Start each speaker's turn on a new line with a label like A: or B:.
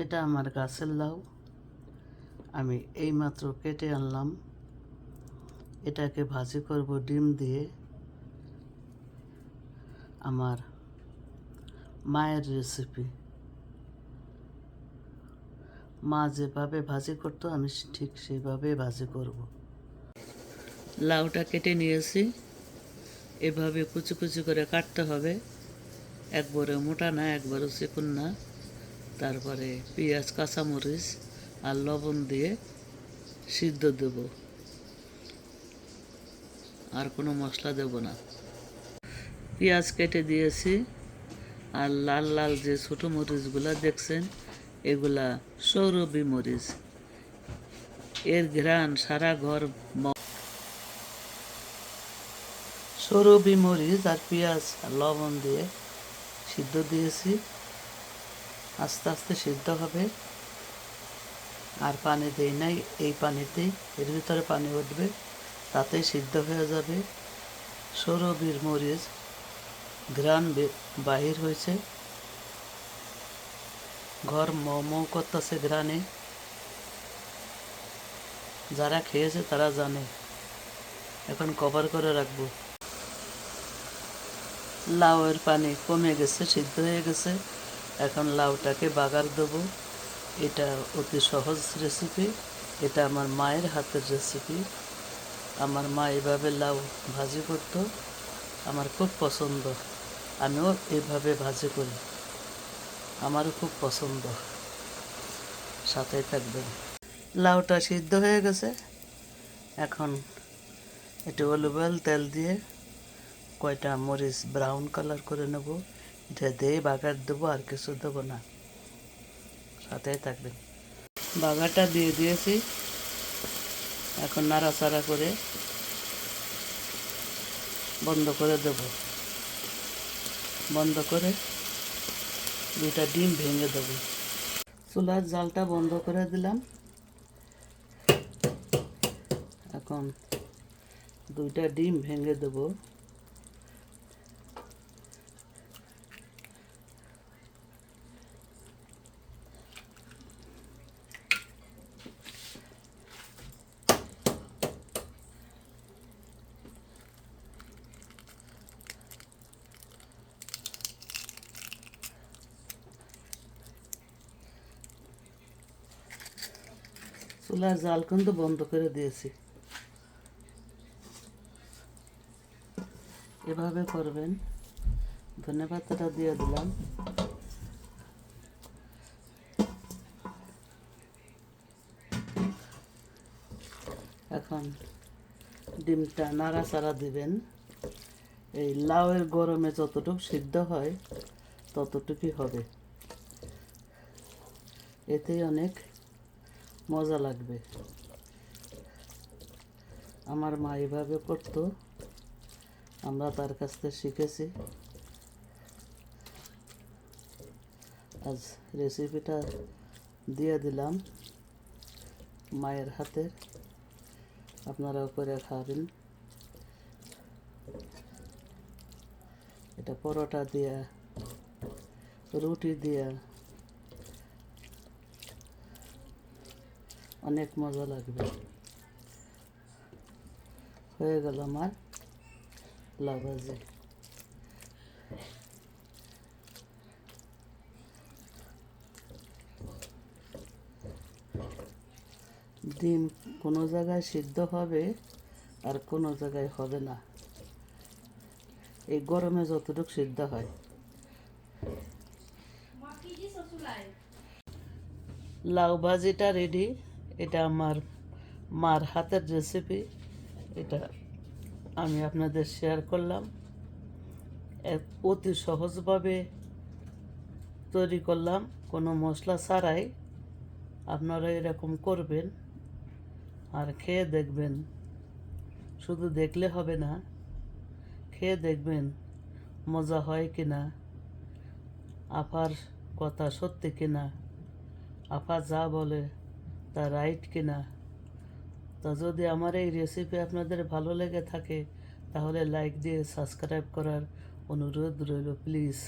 A: এটা আমার গাছের লাউ। আমি এইমাত্র কেটে আনলাম। এটাকে ভাজি করব ডিম দিয়ে। আমার মায়ের রেসিপি মা যেভাবে ভাজি করতো, আমি ঠিক সেইভাবে ভাজি করব। লাউটা কেটে নিয়েছি। এভাবে কুচি কুচি করে কাটতে হবে। একবারে মোটা না, একবারে চিকুন না। তারপরে পেঁয়াজ, কাঁচামরিচ আর লবণ দিয়ে সিদ্ধ দেব। আর কোনো মশলা দেব না। পেঁয়াজ কেটে দিয়েছি আর লাল লাল যে ছোটো মরিচগুলা দেখছেন, এগুলা সৌরভী মরিচ। এর ঘ্রাণ সারা ঘর সৌরভী মরিচ আর পেঁয়াজ লবণ দিয়ে সিদ্ধ দিয়েছি। আস্তে আস্তে সিদ্ধ হবে। আর পানি দেই নাই, এই পানিতেই এর ভিতরে পানি উঠবে তাতেই সিদ্ধ হয়ে যাবে। সৌরভীর মরিচ ঘ্রাণ বাহির হয়েছে। ঘর মৌ করতেছে ঘ্রাণে। যারা খেয়েছে তারা জানে। এখন কভার করে রাখব। লাউয়ের পানি কমে গেছে, সিদ্ধ হয়ে গেছে। এখন লাউটাকে বাগার দেবো। এটা অতি সহজ রেসিপি এটা আমার মায়ের হাতের রেসিপি আমার মা এভাবে লাউ ভাজি করতো। আমার খুব পছন্দ। আমিও এভাবে ভাজি করি। আমারও খুব পছন্দ। সাথে থাকবেন। লাউটা সিদ্ধ হয়ে গেছে। এখন একটু অলিভ অয়েল তেল দিয়ে কয়টা মরিচ ব্রাউন কালার করে নেব। এটা দিয়ে বাগার দেবো আর কিছু দেবো না। সাথে থাকবেন। বাগারটা দিয়ে দিয়েছি। এখন নাড়াচাড়া করে বন্ধ করে দেব। বন্ধ করে দুইটা ডিম ভেঙে দেবো। চুলার জালটা বন্ধ করে দিলাম। এখন দুইটা ডিম ভেঙে দেবো। চুলার জাল কিন্তু বন্ধ করে দিয়েছি। এভাবে করবেন। ধনে পাতাটা দিয়ে দিলাম। এখন ডিমটা নাড়াচাড়া দিবেন। এই লাউয়ের গরমে যতটুকু সিদ্ধ হয়, ততটুকুই হবে। এতেই অনেক মজা লাগবে। আমার মা এভাবে করতো, আমরা তার কাছ থেকে শিখেছি। আজ রেসিপিটা দিয়ে দিলাম মায়ের হাতে। আপনারাও করে খাবেন। এটা পরোটা দিয়া, রুটি দিয়া অনেক মজা লাগবে। হয়ে গেল আমার লাউ ভাজি ডিম কোনো জায়গায় সিদ্ধ হবে আর কোনো জায়গায় হবে না। এই গরমে যতটুকু সিদ্ধ হয়। লাউ ভাজিটা রেডি এটা আমার মার হাতের রেসিপি এটা আমি আপনাদের শেয়ার করলাম। অতি সহজভাবে তৈরি করলাম। কোনো মশলা ছাড়াই আপনারা এরকম করবেন আর খেয়ে দেখবেন। শুধু দেখলে হবে না, খেয়ে দেখবেন মজা হয় কি না আপার কথা সত্যি কিনা, আফা যা বলে তা রাইট কিনা? তা যদি আমার এই রেসিপি আপনাদের ভালো লেগে থাকে, তাহলে লাইক দিয়ে সাবস্ক্রাইব করার অনুরোধ রইল প্লিজ